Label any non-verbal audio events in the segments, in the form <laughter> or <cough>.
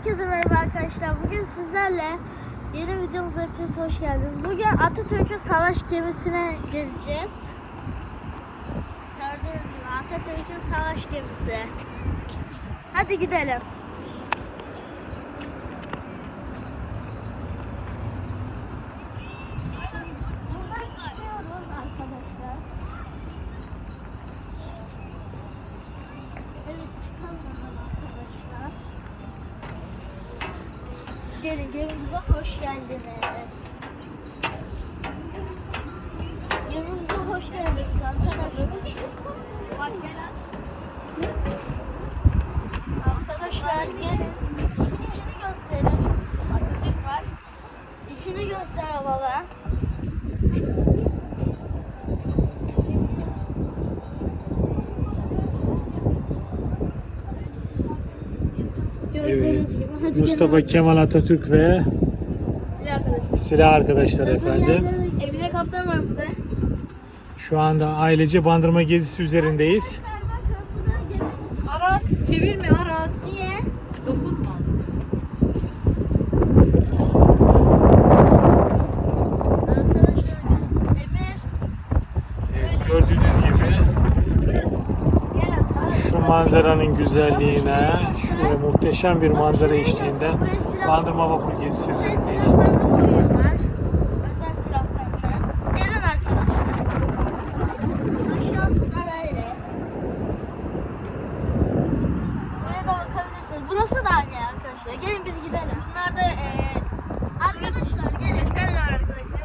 Herkese merhaba arkadaşlar. Bugün sizlerle yeni videomuza hepiniz hoş geldiniz. Bugün Atatürk'ün savaş gemisine gezeceğiz. Gördüğünüz gibi Atatürk'ün savaş gemisi. Hadi gidelim. Evet çıkalım arkadaşlar. Gelin gemimize hoş geldiniz. Gemimize hoş geldiniz arkadaşlar. Arkadaşlar gelin. İçini gösterin. İçini göster baba. Gördüğünüz gibi. Hadi Mustafa gelin. Kemal Atatürk ve Silah arkadaşlar. silah arkadaşlar efendim. Evine kaptan vardı. Şu anda ailece bandırma gezisi üzerindeyiz. Aras çevirme Aras. Niye? Dokunma. Evet, gördüğünüz gibi şu manzaranın güzelliğine, muhteşem bir manzara eşliğinde bandırma vapur gezisi üzerindeyiz. Burası da aynı arkadaşlar. Gelin biz gidelim. Bunlar da eee arkadaşlar gelin. Gösterler arkadaşlar.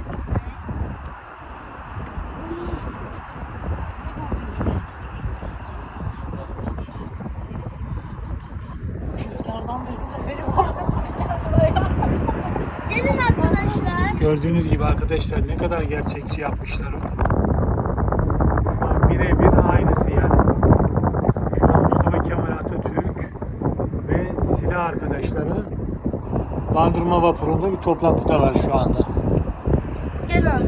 Rüzgardan da kızım benim Gelin arkadaşlar. Gördüğünüz gibi arkadaşlar ne kadar gerçekçi yapmışlar onu. Şu an birebir aynısı yani. Şu an Mustafa Kemal Atatürk ve silah arkadaşları bandırma vapurunda bir toplantıdalar şu anda. Arkadaşlar.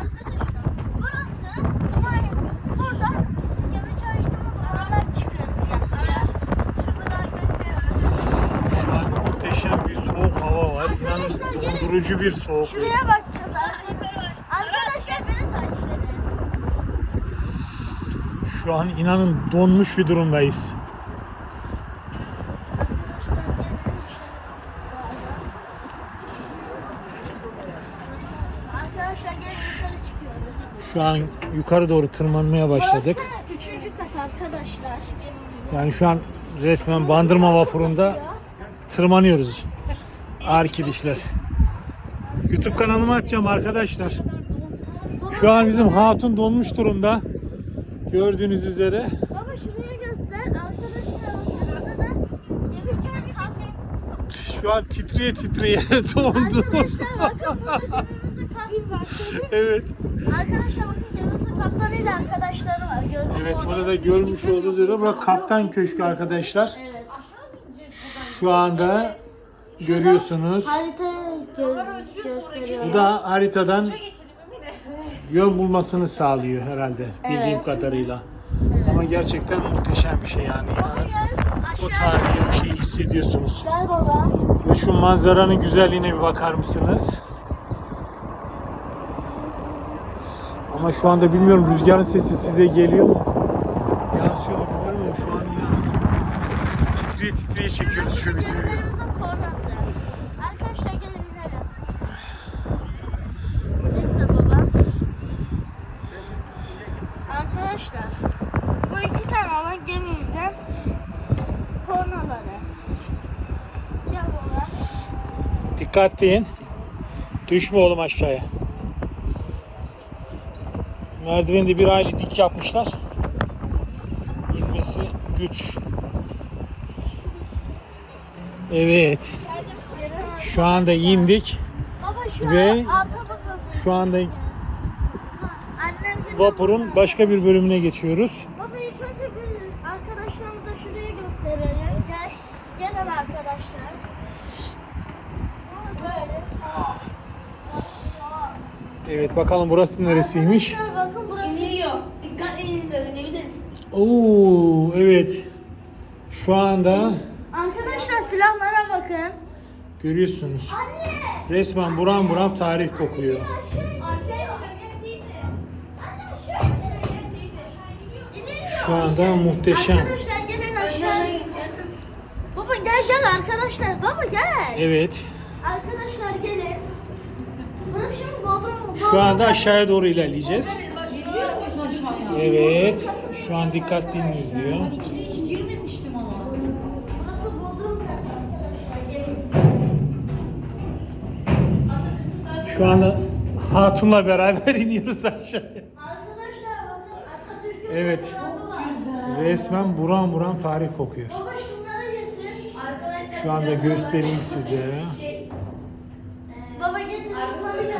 Arkadaşlar burası duman burada gemi çalıştığımız dumanlar çıkıyor siyah siyah. Şurada da arkadaşlar var. Şu an muhteşem bir soğuk hava var. Arkadaşlar İnanın gelin. Dondurucu bir soğuk. Şuraya bakacağız arkadaşlar. Arkadaşlar beni takip edin. Şu an inanın donmuş bir durumdayız. Şu an yukarı doğru tırmanmaya başladık. Burası üçüncü kat arkadaşlar. Yani şu an resmen bandırma vapurunda tırmanıyoruz. Arkadaşlar. YouTube kanalımı açacağım arkadaşlar. Şu an bizim hatun donmuş durumda. Gördüğünüz üzere. Baba şuraya göster. Arkadaşlar da. Şu an titreye titreye <laughs> dondu. Arkadaşlar bakın burada gemimizin <laughs> kaptanı. evet. Arkadaşlar bakın gemimizin kaptanıyla arkadaşları var. Gördüğünüz Evet burada da görmüş olduğunuz üzere burası kaptan köşkü arkadaşlar. Evet. Şu anda görüyorsunuz. Haritayı gö- gösteriyor. Bu da haritadan yön bulmasını sağlıyor herhalde bildiğim Evet. kadarıyla. Ama gerçekten muhteşem bir şey yani. O tarihi bir şeyi hissediyorsunuz. Gel baba. Ve şu manzaranın güzelliğine bir bakar mısınız? Ama şu anda bilmiyorum rüzgarın sesi size geliyor mu? Yansıyor mu bilmiyorum ama şu an inanın titriye titriye çekiyoruz şu videoyu. Gemilerimizin kornası. Arkadaşlar gelin inelim. Bekle baba. Arkadaşlar bu iki tane olan gemimizin kornaları. Gel baba. Dikkatli in. Düşme oğlum aşağıya. Merdiveni de bir aile dik yapmışlar. İnmesi güç. Evet. Şu anda indik. Baba şu Ve. Şu anda vapurun başka bir bölümüne geçiyoruz. Baba ilk önce bir arkadaşlarımıza şurayı gösterelim. Gel, gelin arkadaşlar. Böyle. Evet bakalım burası neresiymiş? Bakın burası. İniyor. Dikkatli inize dönebiliriz. Oo evet. Şu anda Arkadaşlar silahlara bakın. görüyorsunuz. Anne. Resmen buram buram tarih kokuyor. Şu anda muhteşem. Arkadaşlar gelin aşağı. Baba gel gel arkadaşlar. Baba gel. Evet. Arkadaşlar gelin. Burası şimdi Bodrum. Şu anda aşağıya doğru ilerleyeceğiz. Evet. Şu an dikkatli izliyor. İçine hiç girmemiştim ama. Burası Bodrum. Şu anda Hatun'la beraber <laughs> iniyoruz aşağıya. Arkadaşlar bakın Atatürk'ün Evet. fotoğrafı var. Resmen buram buram tarih kokuyor. Baba şunları getir. Arkadaşlar Şu anda göstereyim size.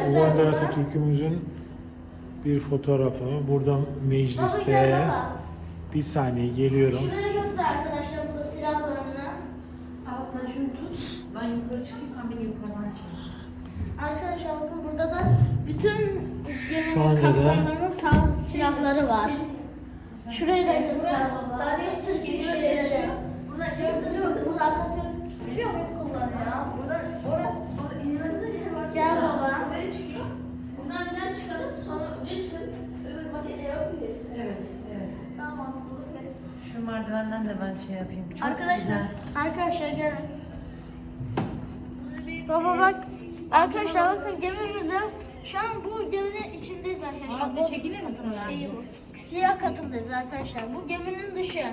Baba. Uganda bana. Atatürk'ümüzün bir fotoğrafı. Burada Baba gel mecliste. baba. Bir saniye geliyorum. Şuraya göster arkadaşlarımıza silahlarını. Al sen şunu tut. Ben yukarı çıkayım sen beni yukarıdan çek. Arkadaşlar bakın burada da bütün geminin kaptanlarının sağ silahları var. Şurayı da göster baba. Atatürk şeyleri. Burada gördünüz mü? Burada Atatürk biliyor mu kullanıyor? Burada orada Gel baba. Buradan bir çıkarıp sonra çıkarıp öbür makete yapabiliriz. Evet, evet. Daha mantıklı olur. Şu merdivenden de ben şey yapayım. Çok Arkadaşlar, güzel. arkadaşlar gelin. Baba bak, arkadaşlar bakın gemimizin şu an bu geminin içindeyiz arkadaşlar. Aras bir çekilir misin Şey, bu siyah katındayız arkadaşlar. Bu geminin dışı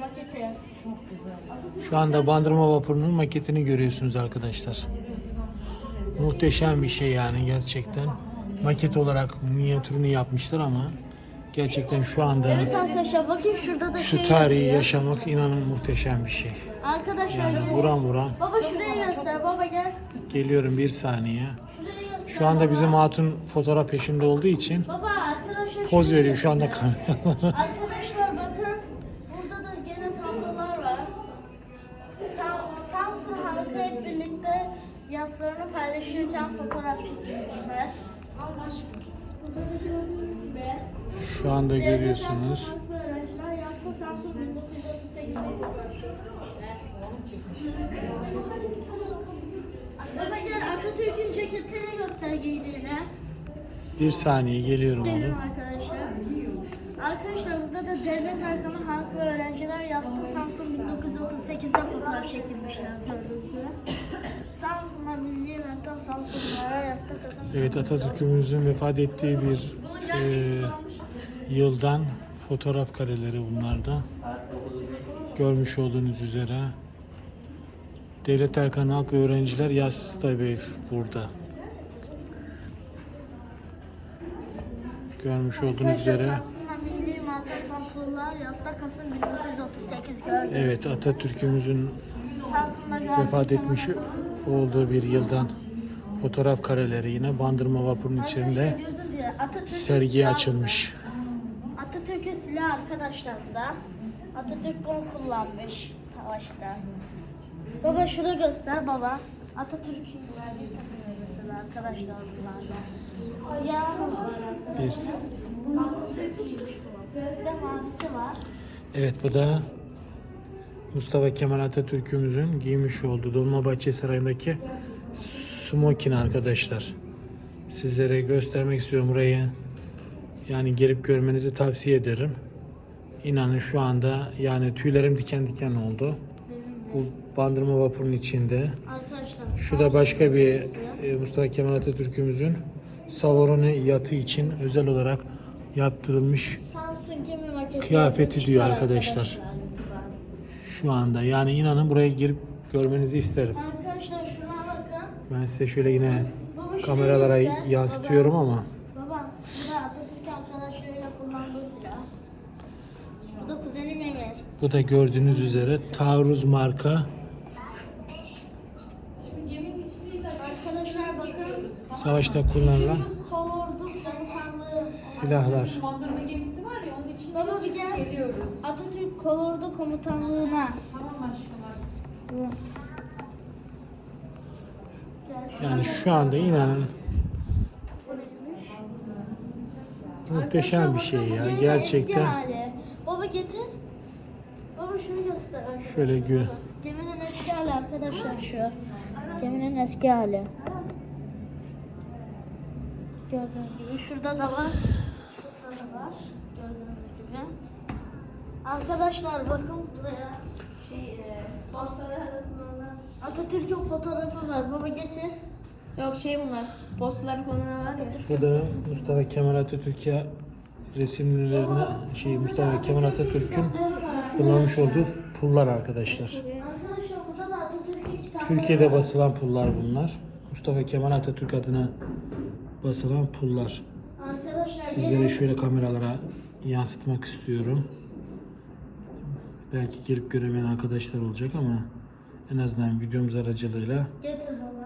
maketi. Çok güzel. Şu anda Bandırma Vapuru'nun maketini görüyorsunuz arkadaşlar. Muhteşem bir şey yani gerçekten. Maket olarak minyatürünü yapmışlar ama gerçekten şu anda Evet arkadaşlar bakın şurada da şu şey tarihi yazıyor. yaşamak inanın muhteşem bir şey. Arkadaşlar Yani buram buram. Baba şuraya göster baba gel. Geliyorum bir saniye. Şuraya göster. Şu anda baba. bizim hatun fotoğraf peşinde olduğu için Baba arkadaşlar poz şuraya veriyor şu anda göster. kameralara. Fotoğraf çekmişler. Baba gel Atatürk'ün ceketini göster giydiğini. Bir saniye geliyorum oğlum. arkadaşlar. Arkadaşlar burada da devlet arkanı halk ve öğrenciler yastığı Samsun 1938'de fotoğraf çekilmişler gördüğünüz gibi. Samsun'a milli yönetim Samsunlara yastık Hasan. Evet Atatürk'ümüzün vefat ettiği bir e, yıldan fotoğraf kareleri bunlarda. Görmüş olduğunuz üzere. Devlet Erkan Halk ve Öğrenciler Yas tabi burada. Görmüş olduğunuz üzere. Samsun'a milli yönetim Samsunlar yastık Kasım 1938 gördüğünüz Evet Atatürk'ümüzün vefat etmiş olduğu bir yıldan fotoğraf kareleri yine Bandırma Vapuru'nun içinde sergiye açılmış. Atatürk'ün silahı arkadaşlar da. Atatürk bunu kullanmış savaşta. Baba şunu göster baba. Atatürk'ün verdiği takım elbiseler arkadaşlar bunlardan. Siyah var. Bir, Atatürk giymiş bu. Bir de mavisi var. Evet bu da Mustafa Kemal Atatürk'ümüzün giymiş olduğu Dolmabahçe Sarayı'ndaki smokin arkadaşlar. Sizlere göstermek istiyorum burayı. Yani gelip görmenizi tavsiye ederim. İnanın şu anda yani tüylerim diken diken oldu. Bu bandırma vapurun içinde. Arkadaşlar. Şu da başka bir e, Mustafa Kemal Atatürk'ümüzün Savorone yatı için özel olarak yaptırılmış. Kıyafeti diyor arkadaşlar. şu anda. Yani inanın buraya girip görmenizi isterim. Arkadaşlar şuna bakın. Ben size şöyle yine kameralara yansıtıyorum ama Baba, baba bu da Atatürk arkadaşlarıyla kullandığı silah. Bu da kuzenim Emir. Bu da gördüğünüz üzere taarruz marka Arkadaşlar bakın. savaşta kullanılan silahlar. Bandırma gemisi var ya onun için Baba bir gel. geliyoruz. Atatürk Kolordu komutanlığına. Yani şu anda inanın muhteşem bir şey ya. Gerçekten. Baba şunu göster arkadaşlar. Şöyle gö Geminin eski hali arkadaşlar şu. Geminin eski hali. Gördüğünüz gibi şurada da var. Şurada da var. Gördüğünüz gibi. Arkadaşlar bakın buraya. Şey, e, postalarda kullanılan... Atatürk'ün fotoğrafı var. Baba getir. Yok şey bunlar. Postalarda kullanılan var ya. Bu da Mustafa Kemal Atatürk'e resimlerine şey Mustafa Kemal Atatürk'ün kullanmış olduğu pullar arkadaşlar. Türkiye'de basılan pullar bunlar. Mustafa Kemal Atatürk adına basılan pullar. Sizlere şöyle kameralara yansıtmak istiyorum. Belki gelip göremeyen arkadaşlar olacak ama en azından videomuz aracılığıyla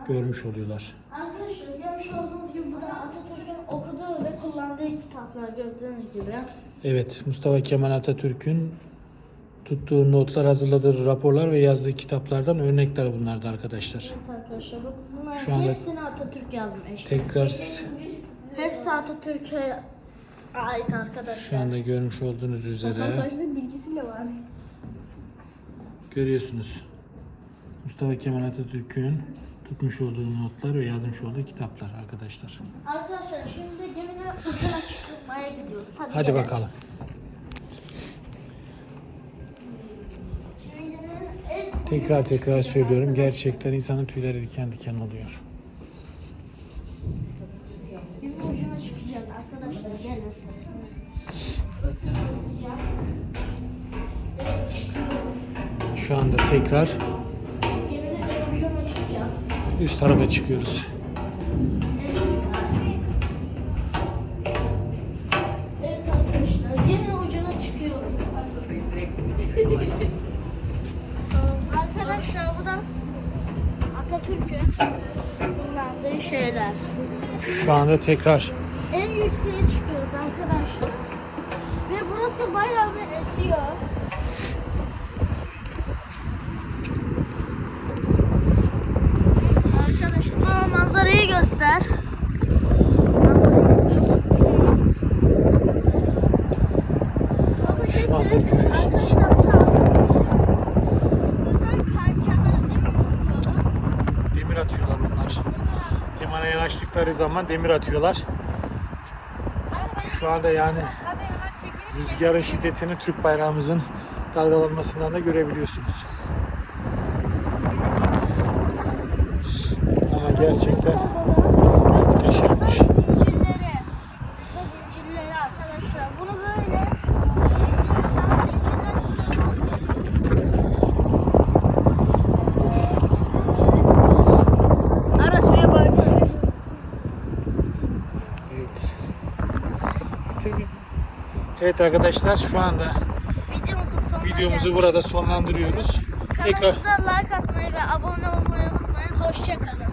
görmüş oluyorlar. Arkadaşlar görmüş olduğunuz gibi bu da Atatürk'ün okuduğu ve kullandığı kitaplar gördüğünüz gibi. Evet, Mustafa Kemal Atatürk'ün tuttuğu notlar, hazırladığı raporlar ve yazdığı kitaplardan örnekler bunlardı arkadaşlar. Evet arkadaşlar bunlar Şu anda hepsini Atatürk yazmış. Tekrar Hepsi Atatürk'e ait arkadaşlar. şu anda görmüş olduğunuz üzere Fotoğrafçının bilgisi bile var. görüyorsunuz. Mustafa Kemal Atatürk'ün tutmuş olduğu notlar ve yazmış olduğu kitaplar arkadaşlar. Arkadaşlar şimdi geminin ucuna çıkmaya gidiyoruz. Hadi, Hadi gelin. bakalım. Tekrar tekrar söylüyorum. Gerçekten insanın tüyleri diken diken oluyor. Şu anda tekrar üst tarafa çıkıyoruz. Şeyler. Şu anda tekrar En yükseğe çıkıyoruz arkadaşlar. Ve burası bayağı bir esiyor. Arkadaşlar bana manzarayı göster. Manzarayı göster. Şu anda getir. görüyorsunuz. Arkadaşlar bu da özel kancaları değil mi baba? demir atıyorlar onlar. Yanaştıkları zaman demir atıyorlar. Şu anda yani rüzgarın şiddetini Türk bayrağımızın dalgalanmasından da görebiliyorsunuz. Ama gerçekten muhteşemmiş. Zincirleri. Zincirleri arkadaşlar. Bunu böyle Evet arkadaşlar şu anda Videomuzun sonuna videomuzu geldik. burada sonlandırıyoruz. Tekrar Kanalımıza like atmayı ve abone olmayı unutmayın. Hoşçakalın.